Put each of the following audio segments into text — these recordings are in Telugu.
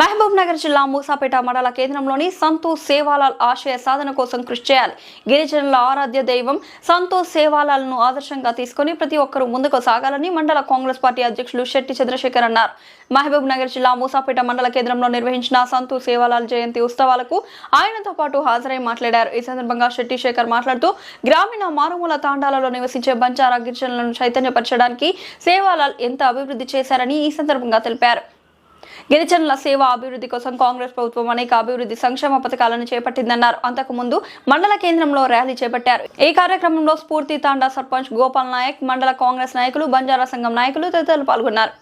మహబూబ్ నగర్ జిల్లా మూసాపేట మండల కేంద్రంలోని సంతోష్ సేవాలాల్ ఆశయ సాధన కోసం కృషి చేయాలి. గిరిజనుల ఆరాధ్య దైవం సంతోష్ సేవాలాల్ను ఆదర్శంగా తీసుకొని ప్రతి ఒక్కరూ ముందుకు సాగాలని మండల కాంగ్రెస్ పార్టీ అధ్యక్షులు శెట్టి చంద్రశేఖర్ అన్నారు. మహబూబ్ నగర్ జిల్లా మూసాపేట మండల కేంద్రంలో నిర్వహించిన సంతోష్ సేవాలాల్ జయంతి ఉత్సవాలకు ఆయనతో పాటు హాజరై మాట్లాడారు. ఈ సందర్భంగా శెట్టి శేఖర్ మాట్లాడుతూ గ్రామీణ మారుమూల తాండాలలో నివసించే బంజారా గిరిజనులను చైతన్యపరచడానికి సేవాలాల్ ఎంత అభివృద్ధి చేశారని ఈ సందర్భంగా తెలిపారు. గిరిజనుల సేవ అభివృద్ధి కోసం కాంగ్రెస్ ప్రభుత్వం అనేక అభివృద్ధి సంక్షేమ పథకాలను చేపట్టిందన్నారు. అంతకుముందు మండల కేంద్రంలో ర్యాలీ చేపట్టారు. ఈ కార్యక్రమంలో స్ఫూర్తి తాండా సర్పంచ్ గోపాల్ నాయక్ మండల కాంగ్రెస్ నాయకులు బంజారా సంఘం నాయకులు తదితరులు పాల్గొన్నారు.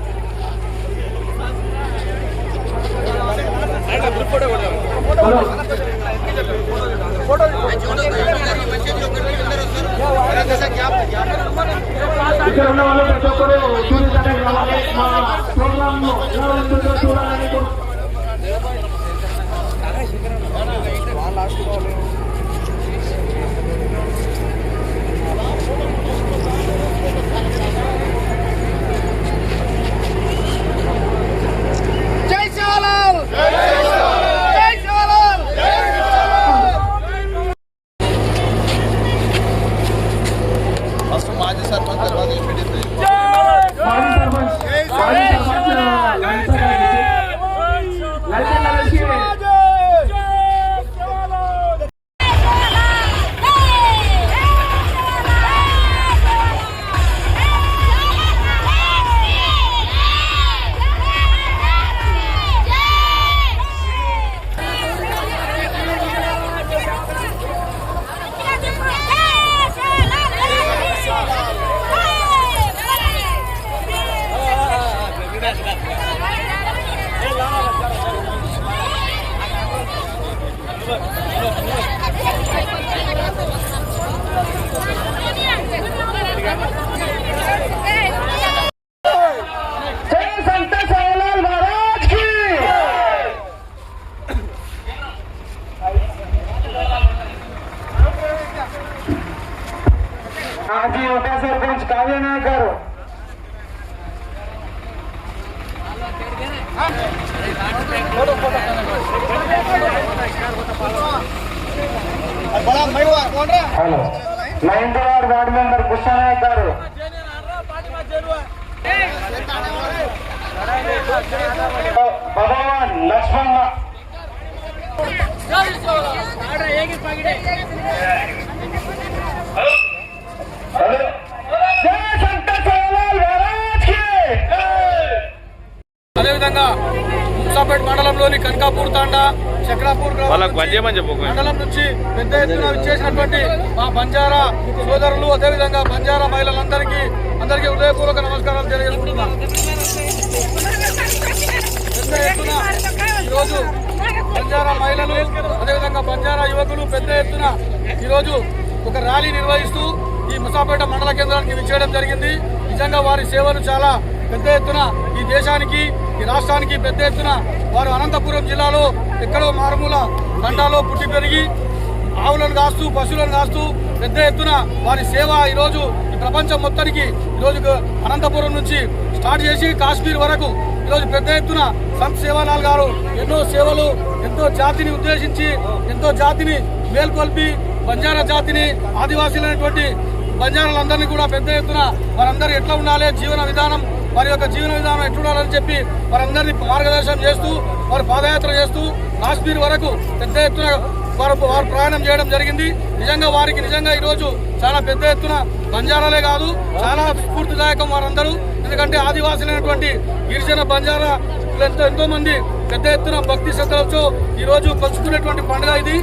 ఇక్కడ ఉన్న వాళ్ళు ప్రతి ఒక్కరు టూరిజం జై సంత సేవలాల్ మహారాజ్కి మాజీ హలో. నైన్టీ ఆరు వార్డు మెంబర్ కృష్ణనాయక్ గారు. భగవాన్ లక్ష్మమ్మ. అదేవిధంగా ముసాపేట్ మండలంలోని కనకాపూర్ తాండా చక్రాపూర్. మండలం నుంచి పెద్ద ఎత్తున విచ్చేసినటువంటి మా బంజారా సోదరులు అదేవిధంగా బంజారా మహిళలందరికీ అందరికీ హృదయపూర్వక నమస్కారాలు తెలియజేసుకుంటున్నాను పెద్ద ఎత్తున ఈరోజు బంజారా మహిళలు అదేవిధంగా బంజారా యువకులు పెద్ద ఎత్తున ఈరోజు ఒక ర్యాలీ నిర్వహిస్తూ ఈ ముసాపేట మండల కేంద్రానికి విచ్చేయడం జరిగింది నిజంగా వారి సేవలు చాలా పెద్ద ఎత్తున ఈ దేశానికి ఈ రాష్ట్రానికి పెద్ద ఎత్తున వారు అనంతపురం జిల్లాలో ఎక్కడో మారుమూల తండాలో పుట్టి పెరిగి ఆవులను కాస్తూ పశువులను కాస్తూ పెద్ద ఎత్తున వారి సేవ ఈరోజు ఈ ప్రపంచం మొత్తానికి ఈరోజు అనంతపురం నుంచి స్టార్ట్ చేసి కాశ్మీర్ వరకు ఈరోజు పెద్ద ఎత్తున సంత్ సేవాలాల్ గారు ఎన్నో సేవలు ఎంతో జాతిని ఉద్దేశించి ఎంతో జాతిని మేల్కొల్పి బంజారా జాతిని ఆదివాసీలైనటువంటి బంజారాలందరినీ కూడా పెద్ద ఎత్తున వారందరూ ఎట్లా ఉండాలి జీవన విధానం వారి యొక్క జీవన విధానం ఎట్లుండాలని చెప్పి వారందరినీ మార్గదర్శనం చేస్తూ వారు పాదయాత్ర చేస్తూ కాశ్మీర్ వరకు పెద్ద ఎత్తున వారు వారు ప్రయాణం చేయడం జరిగింది. నిజంగా వారికి నిజంగా ఈరోజు చాలా పెద్ద ఎత్తున బంజారాలే కాదు చాలా స్ఫూర్తిదాయకం వారందరూ. ఎందుకంటే ఆదివాసులైనటువంటి గిరిజన బంజారా ఎంతో ఎంతో మంది పెద్ద ఎత్తున భక్తి శ్రద్ధలతో ఈరోజు పంచుకునేటువంటి పండుగ ఇది.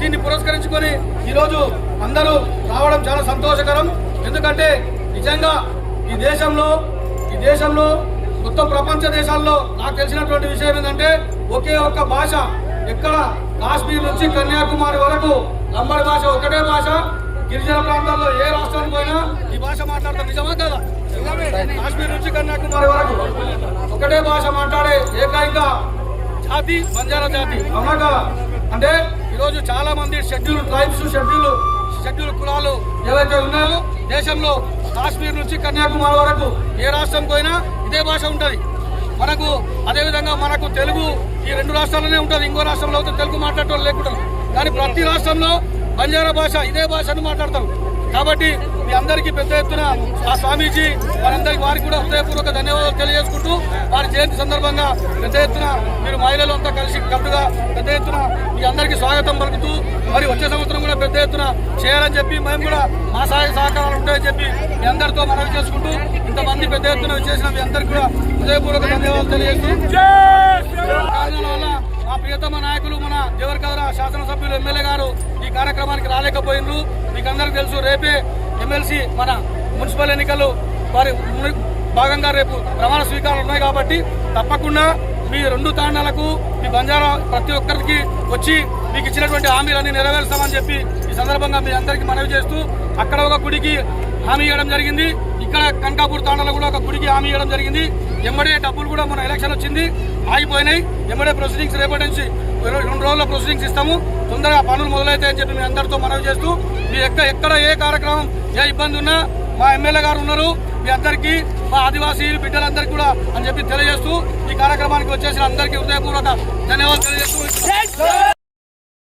దీన్ని పురస్కరించుకొని ఈరోజు అందరూ రావడం చాలా సంతోషకరం. ఎందుకంటే నిజంగా ఈ దేశంలో ఈ దేశంలో మొత్తం ప్రపంచ దేశాల్లో నాకు తెలిసినటువంటి విషయం ఏంటంటే ఒకే ఒక్క భాష ఎక్కడ కాశ్మీర్ నుంచి కన్యాకుమారి వరకు లంబడి భాష ఒకటే భాష గిరిజన ప్రాంతాల్లో ఏ రాష్ట్రానికి పోయినా ఈ భాష మాట్లాడతారు నిజమా కదా? కాశ్మీర్ నుంచి కన్యాకుమారి వరకు ఒకటే భాష మాట్లాడే ఏకైక జాతి బంజారా జాతి. అవునా కదా? అంటే ఈరోజు చాలా మంది షెడ్యూల్ ట్రైబ్స్ షెడ్యూల్ షెడ్యూల్ కులాలు ఏవైతే ఉన్నాయో దేశంలో కాశ్మీర్ నుంచి కన్యాకుమారి వరకు ఏ రాష్ట్రం పోయినా ఇదే భాష ఉంటుంది. మనకు అదేవిధంగా మనకు తెలుగు ఈ రెండు రాష్ట్రాల్లోనే ఉంటుంది. ఇంకో రాష్ట్రంలో అయితే తెలుగు మాట్లాడటం లేకుండా కానీ ప్రతి రాష్ట్రంలో బంజారా భాష ఇదే భాషను మాట్లాడతారు. కాబట్టి మీ అందరికీ పెద్ద ఎత్తున ఆ స్వామీజీ వారందరికీ వారికి కూడా హృదయపూర్వక ధన్యవాదాలు తెలియజేసుకుంటూ వారి జయంతి సందర్భంగా పెద్ద ఎత్తున మీరు మహిళలు అంతా కలిసి కట్టుగా పెద్ద ఎత్తున మీ అందరికీ స్వాగతం పలుకుతూ మరి వచ్చే సంవత్సరం కూడా పెద్ద ఎత్తున చేయాలని చెప్పి మేము కూడా మా సహాయ సహకారాలు ఉంటాయని చెప్పి మీ అందరితో మనవి చేసుకుంటూ ఇంతమంది పెద్ద ఎత్తున చేసిన మీ అందరికీ కూడా హృదయపూర్వక ధన్యవాదాలు తెలియజేస్తూ వల్ల మా ప్రియతమ నాయకులు మన దేవరకద్ర శాసనసభ్యులు ఎమ్మెల్యే గారు కార్యక్రమానికి రాలేకపోయినరు. మీకు అందరికీ తెలుసు రేపే ఎమ్మెల్సీ మన మున్సిపల్ ఎన్నికలు వారి భాగంగా రేపు ప్రమాణ స్వీకారాలు ఉన్నాయి కాబట్టి తప్పకుండా మీ రెండు తాండాలకు మీ బంజారా ప్రతి ఒక్కరికి వచ్చి మీకు ఇచ్చినటువంటి హామీలన్నీ నెరవేరుస్తామని చెప్పి ఈ సందర్భంగా మీ అందరికీ మనవి చేస్తూ అక్కడ ఒక గుడికి హామీ ఇవ్వడం జరిగింది. ఇక్కడ కనకాపూర్ తాండాలో కూడా ఒక గుడికి హామీ ఇవ్వడం జరిగింది. ఎమ్మడే డబ్బులు కూడా మన ఎలక్షన్ వచ్చింది ఆగిపోయినాయి. ఎమ్మడే ప్రొసీడింగ్స్ రేపటి నుంచి రెండు రోజుల ప్రొసీడింగ్స్ ఇస్తాము. తొందరగా పనులు మొదలైతాయని చెప్పి మీ అందరితో మనవి చేస్తూ మీ ఎక్క ఎక్కడ ఏ కార్యక్రమం ఏ ఇబ్బంది ఉన్నా మా ఎమ్మెల్యే గారు ఉన్నారు. మీ అందరికీ మా ఆదివాసీ బిడ్డలందరికీ కూడా అని చెప్పి తెలియజేస్తూ ఈ కార్యక్రమానికి వచ్చేసిన అందరికీ హృదయపూర్వక ధన్యవాదాలు తెలియజేస్తూ